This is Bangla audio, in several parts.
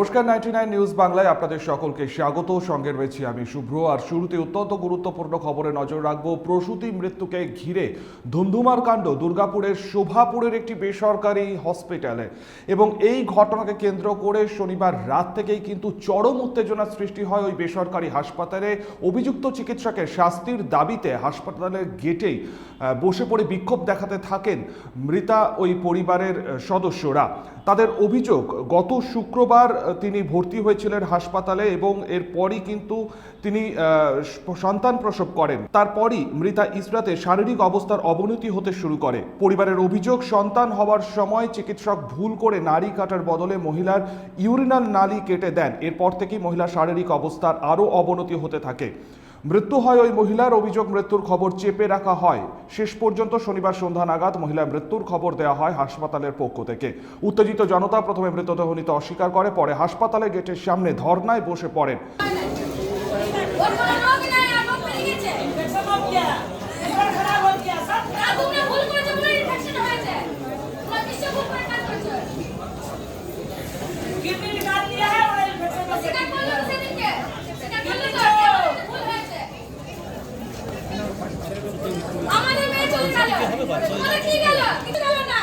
নমস্কার নাইনটি নাইন নিউজ বাংলায় আপনাদের সকলকে স্বাগত। সঙ্গে রয়েছি আমি শুভ্র। আর শুরুতে অত্যন্ত গুরুত্বপূর্ণ খবরে নজর রাখব প্রসূতি মৃত্যুকে ঘিরে। ধুন্ধুমার কাণ্ড দুর্গাপুরের শোভাপুরের একটি বেসরকারি হসপিটালে। এবং এই ঘটনাকে কেন্দ্র করে শনিবার রাত থেকেই কিন্তু চরম উত্তেজনার সৃষ্টি হয় ওই বেসরকারি হাসপাতালে। অভিযুক্ত চিকিৎসকের শাস্তির দাবিতে হাসপাতালের গেটেই বসে পড়ে বিক্ষোভ দেখাতে থাকেন মৃতা ওই পরিবারের সদস্যরা। তাদের অভিযোগ, গত শুক্রবার তিনি ভর্তি হয়েছিলেন হাসপাতালে এবং এরপরই কিন্তু তিনি সন্তান প্রসব করেন। তারপরই মৃতা ইসরাতে শারীরিক অবস্থার অবনতি হতে শুরু করে। পরিবারের অভিযোগ, সন্তান হওয়ার সময় চিকিৎসক ভুল করে নারী কাটার বদলে মহিলার ইউরিনাল নালি কেটে দেন। এরপর থেকেই মহিলার শারীরিক অবস্থার আরও অবনতি হতে থাকে। মৃত্যু হয় ওই মহিলার, অভিযোগ মৃত্যুর খবর চেপে রাখা হয়। শেষ পর্যন্ত শনিবার সন্ধ্যা নাগাদ মহিলার মৃত্যুর খবর দেওয়া হয় হাসপাতালের পক্ষ থেকে। উত্তেজিত জনতা প্রথমে মৃতদেহ নিতে অস্বীকার করে, পরে হাসপাতালের গেটের সামনে ধর্নায় বসে পড়েন ওর কোনো রোগ নাই, আর রোগ বেড়ে গেছে। তা তোমরা ভুল করেছ বলে infection হয়েছে। তোমরা নিশ্চয়ই ভুল করে কাজ করেছ। স্বীকার করল তো সেদিনকে। স্বীকার করল তো, যে ভুল হয়েছে। আমাদের মেয়ে চলে গেল। আমাদের কি গেল? কিছু গেল না।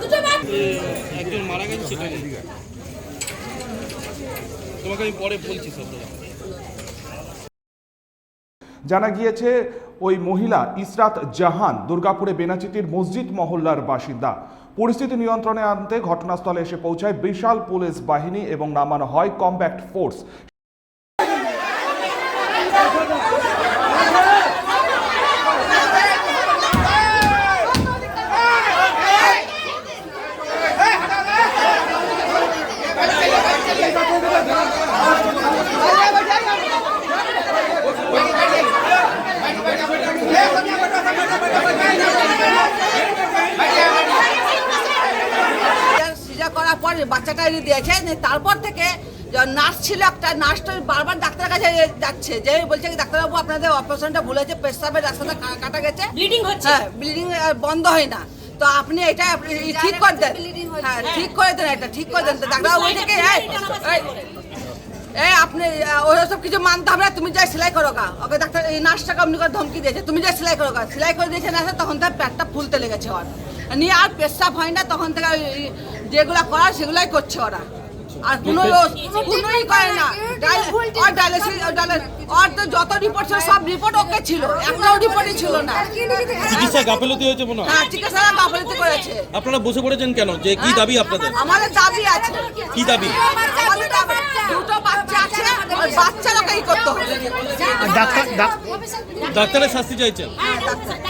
দুটো বাচ্চা একজন মারা গেছে, সেটা তোমাকে আমি পরে বলছি সব জানা গিয়েছে, ওই মহিলা ইসরাত জাহান দুর্গাপুরে বেনাচিতির মসজিদ মহল্লার বাসিন্দা। পরিস্থিতি নিয়ন্ত্রণে আনতে ঘটনাস্থলে এসে পৌঁছায় বিশাল পুলিশ বাহিনী এবং নামানো হয় কম্ব্যাক্ট ফোর্স সিজা করার পর বাচ্চাটা দিয়েছে তারপর থেকে নার্স ছিল একটা নার্সটা বারবার ডাক্তারের কাছে যাচ্ছে। যে বলছে ডাক্তারবাবু আপনাদের অপারেশনটা ভুল হয়েছে পেশাবের রাস্তাটা কাটা গেছে। Bleeding হচ্ছে। হ্যাঁ ব্লিডিং বন্ধ হয় না। তো আপনি এটা ঠিক করে দেন। হ্যাঁ ঠিক করে দেন এটা ঠিক করে দেন। ডাক্তারবাবু বলছে কি এই, আপনি ওসব কিছু মানতে হবে না তুমি যাই সেলাই করো গা। ওকে ডাক্তার এই নার্সটাকে আপনি করে ধমকি দিয়েছে তুমি যাই সেলাই করো গা। সেলাই করে দিয়েছে না তখন তার পেটটা ফুলতে লেগেছে ওর। নিয়ে আর পেশাব হয় না তখন থেকে যেগুলো করার সেগুলাই করছে ওরা। আর কোনো কোনোই করে না। ওর ডায়ালিসিস ডায়ালিসিস- তো যত রিপোর্ট ছিল সব রিপোর্ট ওকে ছিল। একটাও রিপোর্টই ছিল না। চিকিৎসা গাফেলতি হয়েছে মনে হয়? হ্যাঁ চিকিৎসা গাফলতি করেছে। আপনারা বসে পড়েছেন কেন? যে কি দাবি আপনাদের? আমাদের দাবি আছে। কি দাবি? আমাদের দাবি দুটো বাচ্চা আছে ওই বাচ্চাটাকে ই করতে হবে। ডাক্তারের শাস্তি চাইছেন? ডাক্তারের শাস্তি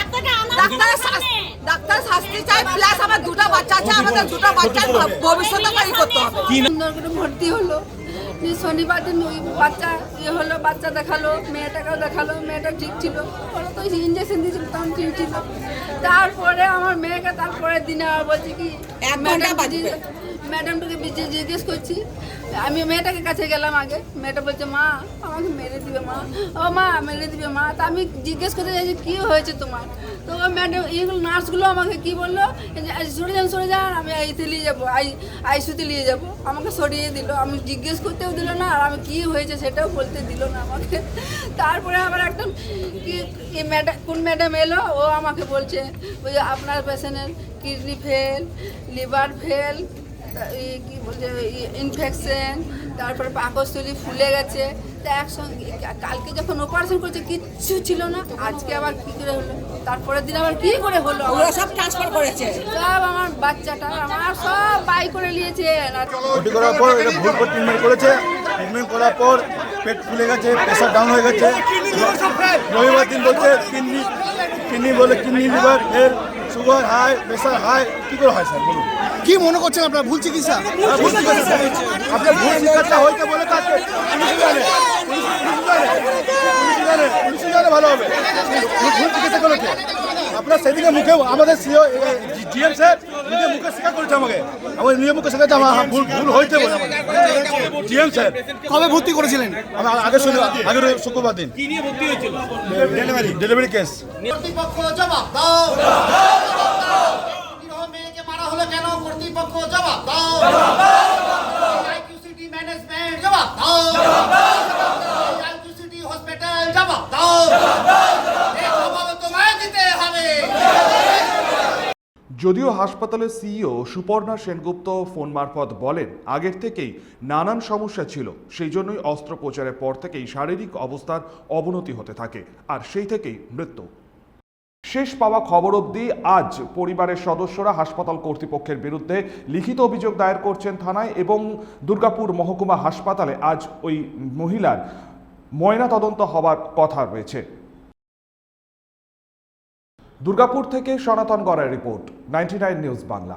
ডাক্তার শাস্তি চাই প্লাস আমার দুটো বাচ্চা আছে আমাদের দুটো বাচ্চার করতে হবে। সুন্দর করে ভর্তি হলো। দিয়ে শনিবার দিন ওই বাচ্চা ইয়ে হলো বাচ্চা দেখাল মেয়েটাকেও দেখাল মেয়েটা ঠিক ছিল। ওরা তো ইঞ্জেকশন দিয়েছিল তখন ঠিক ছিল তারপরে আমার মেয়েকে তারপরের দিনে বলছি কি এক ঘণ্টা। ম্যাডামটাকে জিজ্ঞেস করছি আমি মেয়েটাকে কাছে গেলাম আগে। মেয়েটা বলছে মা আমাকে মেরে দিবে মা। ও মা মেরে দিবে মা। তা আমি জিজ্ঞেস করতে চাইছি কী হয়েছে তোমার? তো ম্যাডাম এইগুলো নার্সগুলো আমাকে কি বলল যে, "আই, সরে যান সরে যান আমি আইতে নিয়ে যাব আই আইসুতে নিয়ে যাব। আমাকে সরিয়ে দিল আমি জিজ্ঞেস করতেও দিল না আর আমি কী হয়েছে সেটাও বলতে দিল না আমাকে। তারপরে আবার একটা কি কি ম্যাডাম কোন ম্যাডাম এলো ও আমাকে বলছে ওই আপনার পেশেন্টের কিডনি ফেল লিভার ফেল এই কি বলছে ইনফেকশন তারপরে পাকস্থলী ফুলে গেছে। তা একসঙ্গে কালকে যখন অপারেশন করছে কিচ্ছু ছিল না। আজকে আবার কি করে হলো? তারপরের দিন আবার কি করে হলো? ওরা সব ট্রান্সফার করেছে। সব আমার বাচ্চাটা আমার সব বাই করে নিয়েছে। ওটি করার পর এটা ভুল করে ট্রিটমেন্ট করেছে। ট্রিটমেন্ট করার পর পেট ফুলে গেছে প্রেশার ডাউন হয়ে গেছে। রবিবার দিন বলছে কিডনি কিডনি বলে কিডনি লিভার এর সুগার হাই প্রেশার হাই কি করে হয় স্যার বলুন? কি মনে করছেন আপনার? ভুল চিকিৎসা? ভুল চিকিৎসা আপনার ভুল চিকিৎসা হইতে বলে তাকে পুলিশ জানে পুলিশ জানে পুলিশ জানে ভালো হবে। ভুল চিকিৎসা করেছে আপনার সেদিকে মুখে আমাদের সিও জিএম স্যার নিজে মুখে স্বীকার করেছে আমাকে। আমার নিজে মুখে শেখাচ্ছে আমার ভুল ভুল হয়েছে বলে জিএম স্যার। কবে ভর্তি করেছিলেন? আমি আগের শনিবার আগের শুক্রবার দিন। কি নিয়ে ভর্তি হয়েছিল? Delivery delivery case. কর্তৃপক্ষ জবাব দাও। মেয়েকে মারা হলো হলো কেন? কর্তৃপক্ষ জবাব দাও আইকিউসিটি ম্যানেজমেন্ট জবাব দাও আইকিউসিটি হসপিটাল জবাব দাও এই জবাব তোমায় দিতে হবে যদিও হাসপাতালের সিইও সুপর্ণা সেনগুপ্ত ফোন মারফত বলেন, আগের থেকেই নানান সমস্যা ছিল, সেই জন্যই অস্ত্রোপচারের পর থেকেই শারীরিক অবস্থার অবনতি হতে থাকে, আর সেই থেকেই মৃত্যু। শেষ পাওয়া খবর অবধি আজ পরিবারের সদস্যরা হাসপাতাল কর্তৃপক্ষের বিরুদ্ধে লিখিত অভিযোগ দায়ের করছেন থানায় এবং দুর্গাপুর মহকুমা হাসপাতালে আজ ওই মহিলার ময়না তদন্ত হবার কথা রয়েছে। দুর্গাপুর থেকে সনাতন গড়ের রিপোর্ট নাইনটি নিউজ বাংলা।